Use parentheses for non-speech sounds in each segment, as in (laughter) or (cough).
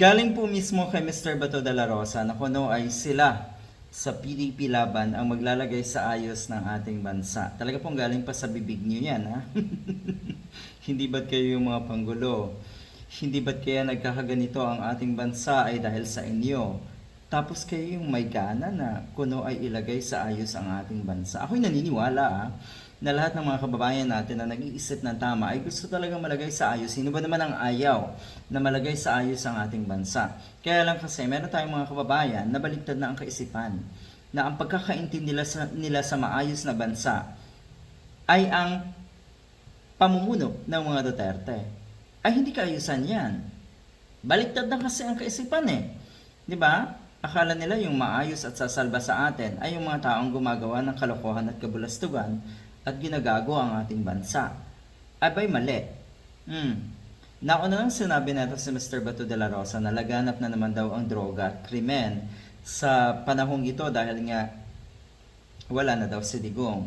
Galing po mismo kay Mr. Bato de la Rosa na kuno ay sila sa PDP laban ang maglalagay sa ayos ng ating bansa. Talaga pong galing pa sa bibig niyo yan, ha? (laughs) Hindi ba't kayo yung mga panggulo? Hindi ba't kaya nagkakaganito ang ating bansa ay dahil sa inyo? Tapos kayo yung may gana na kuno ay ilagay sa ayos ang ating bansa. Ako'y naniniwala ah, na lahat ng mga kababayan natin na nag-iisip ng tama ay gusto talaga malagay sa ayos. Sino ba naman ang ayaw na malagay sa ayos ang ating bansa? Kaya lang kasi meron tayong mga kababayan na baliktad na ang kaisipan na ang pagkakaintindi nila sa, nila sa maayos na bansa ay ang pamumuno ng mga Duterte. Ay hindi kaayusan yan. Baliktad na kasi ang kaisipan eh. Di ba? Akala nila yung maayos at sasalba sa atin ay yung mga taong gumagawa ng kalokohan at kabulastugan at ginagago ang ating bansa. Abay mali. Hmm. Nauna lang sinabi natin si Mr. Bato de la Rosa na laganap na naman daw ang droga at krimen sa panahong ito dahil nga wala na daw si Digong.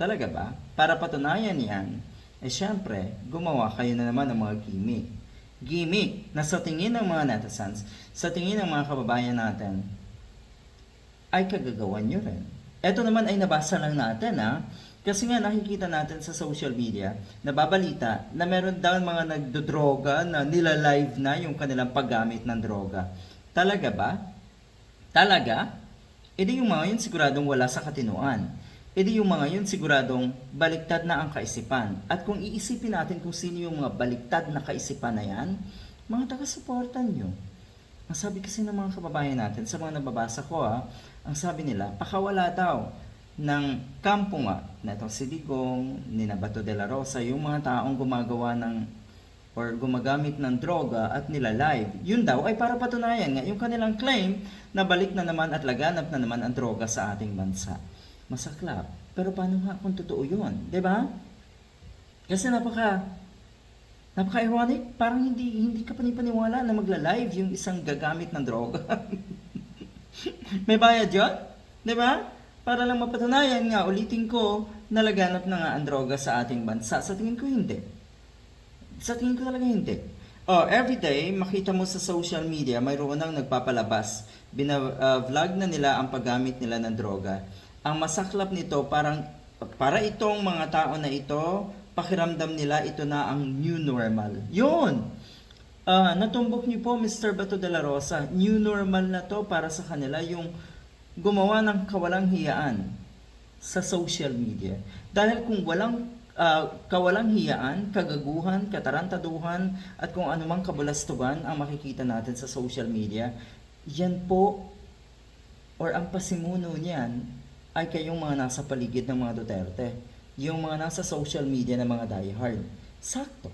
Talaga ba? Para patunayan yan, eh syempre, gumawa kayo na naman ng mga gimmick. Gimmick na sa tingin ng mga netizens, sa tingin ng mga kababayan natin, ay kagagawan nyo rin. Ito naman ay nabasa lang natin ha. Kasi nga nakikita natin sa social media, nababalita na meron daw mga nagdodroga na nila-live na yung kanilang paggamit ng droga. Talaga ba? Talaga? E di yung mga yun siguradong wala sa katinuan. E di yung mga yun siguradong baliktad na ang kaisipan. At kung iisipin natin kung sino yung mga baliktad na kaisipan na yan, mga taga-suportan nyo. Ang sabi kasi ng mga kababayan natin, sa mga nababasa ko ha, ang sabi nila, pakawala daw ng kampo nga, na itong si Digong, ni Nabato de la Rosa, yung mga taong gumagawa ng or gumagamit ng droga at nila live. Yun daw ay para patunayan nga yung kanilang claim na balik na naman at laganap na naman ang droga sa ating bansa. Masaklap. Pero paano nga kung totoo yun? ba? Kasi napaka napaka-ironic, parang hindi hindi ka panipaniwala na magla-live yung isang gagamit ng droga. (laughs) May bayad yun? ba? Para lang mapatunayan nga, ulitin ko, nalaganap na nga ang droga sa ating bansa. Sa tingin ko hindi. Sa tingin ko talaga hindi. Oh, everyday, makita mo sa social media, mayroon nang nagpapalabas. Bina-vlog na nila ang paggamit nila ng droga. Ang masaklap nito, parang para itong mga tao na ito, pakiramdam nila ito na ang new normal. Yun! Ah, natumbok niyo po, Mr. Bato de la Rosa. New normal na to para sa kanila yung gumawa ng kawalang hiyaan sa social media. Dahil kung walang ah, kawalang hiyaan, kagaguhan, katarantaduhan, at kung anumang kabulastugan ang makikita natin sa social media, yan po, or ang pasimuno niyan, ay kayong mga nasa paligid ng mga Duterte. Yung mga nasa social media na mga diehard. Sakto.